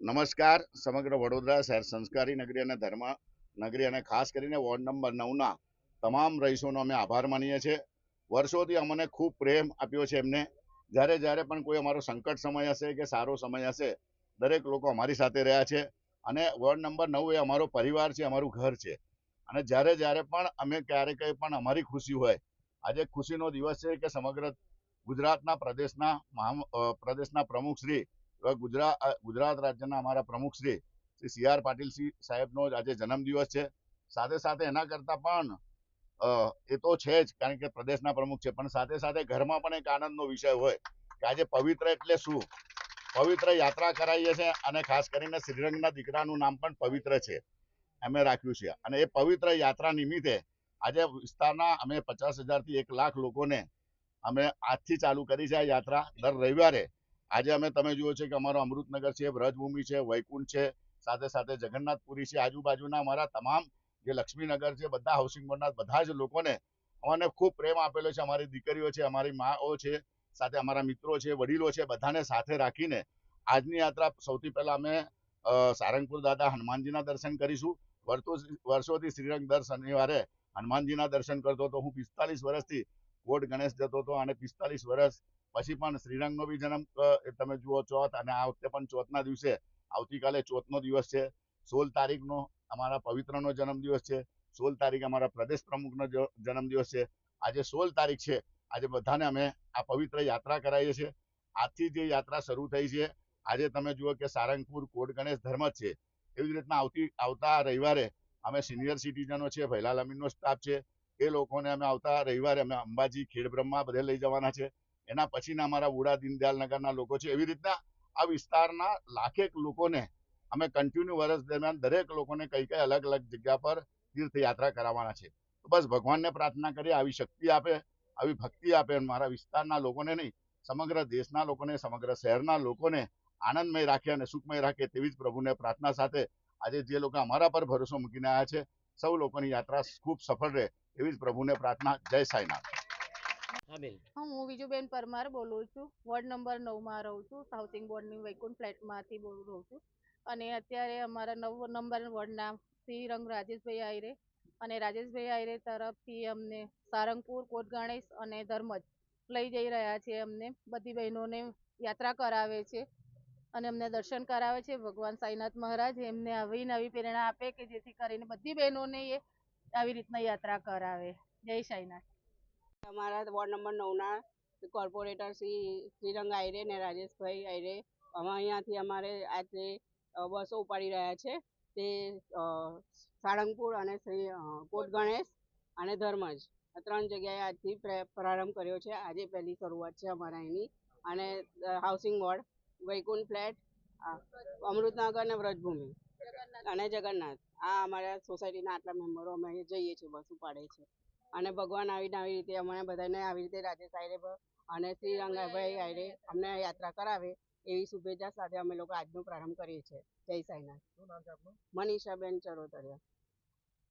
નમસ્કાર, સમગ્ર વડોદરા શહેર સંસ્કારી નગરી અને ધર્મ નગરી અને ખાસ કરીને વોર્ડ નંબર નવના તમામ રહીશોનો અમે આભાર માનીએ છીએ. વર્ષોથી અમને ખૂબ પ્રેમ આપ્યો છે એમને. જ્યારે જ્યારે પણ કોઈ અમારો સંકટ સમય હશે કે સારો સમય હશે, દરેક લોકો અમારી સાથે રહ્યા છે અને વોર્ડ નંબર નવ એ અમારો પરિવાર છે, અમારું ઘર છે. અને જ્યારે જ્યારે પણ અમે ક્યારે કંઈ પણ અમારી ખુશી હોય, આજે ખુશીનો દિવસ છે કે સમગ્ર ગુજરાતના પ્રદેશના પ્રદેશના પ્રમુખ શ્રી ગુજરાત ગુજરાત રાજ્યના અમારા પ્રમુખ શ્રી સી આર પાટીલ શ્રી સાહેબનો આજે જન્મદિવસ છે. સાથે સાથે એના કરતા પણ એ તો છે જ કારણ કે પ્રદેશના પ્રમુખ છે. પણ સાથે સાથે ઘરમાં પણ એક આનંદનો વિષય હોય કે આજે પવિત્ર એટલે શું? પવિત્ર યાત્રા કરાવીએ છે અને ખાસ કરીને શ્રીરંગના દીકરાનું નામ પણ પવિત્ર છે. અમે રાખ્યું છે. અને એ પવિત્ર યાત્રા નિમિત્તે આજે વિસ્તારના અમે પચાસ હજારથી એક લાખ લોકોને અમે આજથી ચાલુ કરી છે આ યાત્રા. દર રવિવારે આજે અમે તમે જુઓ છો કે અમારો અમૃતનગર છે, વ્રજભૂમિ છે, વૈકુંઠ છે, સાથે સાથે જગન્નાથપુરી છે. આજુબાજુના અમારા તમામ જે લક્ષ્મીનગર છે, બધા હાઉસિંગ બોર્ડના બધા જ લોકોને અમને ખૂબ પ્રેમ આપેલો છે. અમારી દીકરીઓ છે, અમારી માઓ છે, સાથે અમારા મિત્રો છે, વડીલો છે, બધાને સાથે રાખીને આજની યાત્રા સૌથી પહેલા અમે સારંગપુર દાદા હનુમાનજીના દર્શન કરીશું. વર્ષો વર્ષોથી શ્રીરંગ દર શનિવારે હનુમાનજીના દર્શન કરતો હતો. હું પિસ્તાલીસ વર્ષથી કોટ ગણેશ જતો હતો અને પિસ્તાલીસ વર્ષ પછી પણ શ્રીરંગનો બી જન્મ તમે જુઓ ચોથ અને આ વખતે પણ ચોથના દિવસે. આવતીકાલે ચોથનો દિવસ છે. સોળ તારીખનો અમારા પવિત્રનો જન્મદિવસ છે. સોળ તારીખ અમારા પ્રદેશ પ્રમુખનો જન્મદિવસ છે. આજે સોળ તારીખ છે. આજે બધાને અમે આ પવિત્ર યાત્રા કરાવીએ છીએ. આજથી જે યાત્રા શરૂ થઈ છે, આજે તમે જુઓ કે સારંગપુર કોટ ગણેશ ધર્મ છે. એવી જ રીતના આવતી, આવતા રવિવારે અમે સિનિયર સિટીઝનો છે ભૈલાલ અમીનનો સ્ટાફ છે. એ લોકોને અમે આવતા રવિવારે અમે અંબાજી, ખેડબ્રહ્મા બધે લઈ જવાના છે. એના પછીના અમારા ઉડા દીનદયાલ નગરના લોકો છે. એવી રીતના આ વિસ્તારના લાખેક લોકોને અમે કન્ટિન્યુ વર્ષ દરમિયાન દરેક લોકોને કઈ કઈ અલગ અલગ જગ્યા પર તીર્થયાત્રા કરાવવાના છે. તો બસ ભગવાનને પ્રાર્થના કરીએ, આવી શક્તિ આપે, આવી ભક્તિ આપે મારા વિસ્તારના લોકોને નહીં, સમગ્ર દેશના લોકોને, સમગ્ર શહેરના લોકોને આનંદમય રાખે અને સુખમય રાખે તેવી જ પ્રભુને પ્રાર્થના સાથે આજે જે લોકો અમારા પર ભરોસો મૂકીને આવ્યા છે, સૌ લોકોની યાત્રા ખૂબ સફળ રહે એવી જ પ્રભુને પ્રાર્થના. જય સાંઈનાથ. હા, બેન. હા પરમાર બોલું છું. વોર્ડ નંબર નવમાં રહું છું. હાઉસિંગ બોર્ડની વૈકુંઠ ફ્લેટમાંથી બોલું રહું છું. અને અત્યારે અમારા નવ નંબર વોર્ડના શ્રીરંગ રાજેશભાઈ આયરે અને રાજેશભાઈ આયરે તરફથી અમને સારંગપુર, કોટ ગણેશ અને ધર્મજ લઈ જઈ રહ્યા છે અમને. બધી બહેનોને યાત્રા કરાવે છે અને અમને દર્શન કરાવે છે. ભગવાન સાઈનાથ મહારાજ એમને આવી નવી પ્રેરણા આપે કે જેથી કરીને બધી બહેનોને એ આવી રીતના યાત્રા કરાવે. જય સાઈનાથ. અમારા વોર્ડ નંબર નવના કોર્પોરેટર શ્રી શ્રીરંગ આયરે ને રાજેશભાઈ આયરે અમે અહીંયાથી અમારે આજે બસો ઉપાડી રહ્યા છે. તે સાળંગપુર અને શ્રી કોટ ગણેશ અને ધર્મજ. આ ત્રણ જગ્યાએ આજથી પ્રારંભ કર્યો છે. આજે પહેલી શરૂઆત છે અમારા અહીંની. અને housing ward Vaikunth flat Amrutnagar અને વ્રજભૂમિ. અને જગન્નાથ. આ અમારા સોસાયટીના આટલા મેમ્બરો અમે જઈએ છીએ બસ ઉપાડે છે. અને ભગવાન આવીને આવી રીતે અમને બધાને આવી રીતે રાજેશ સાહેબ અને શ્રી રંગાભાઈ આયરે અમને યાત્રા કરાવે એવી શુભેચ્છા સાથે અમે લોકો આજનો પ્રારંભ કરીએ છીએ. જય સાંઈનાથ. મનીષાબેન ચરોતરિયા.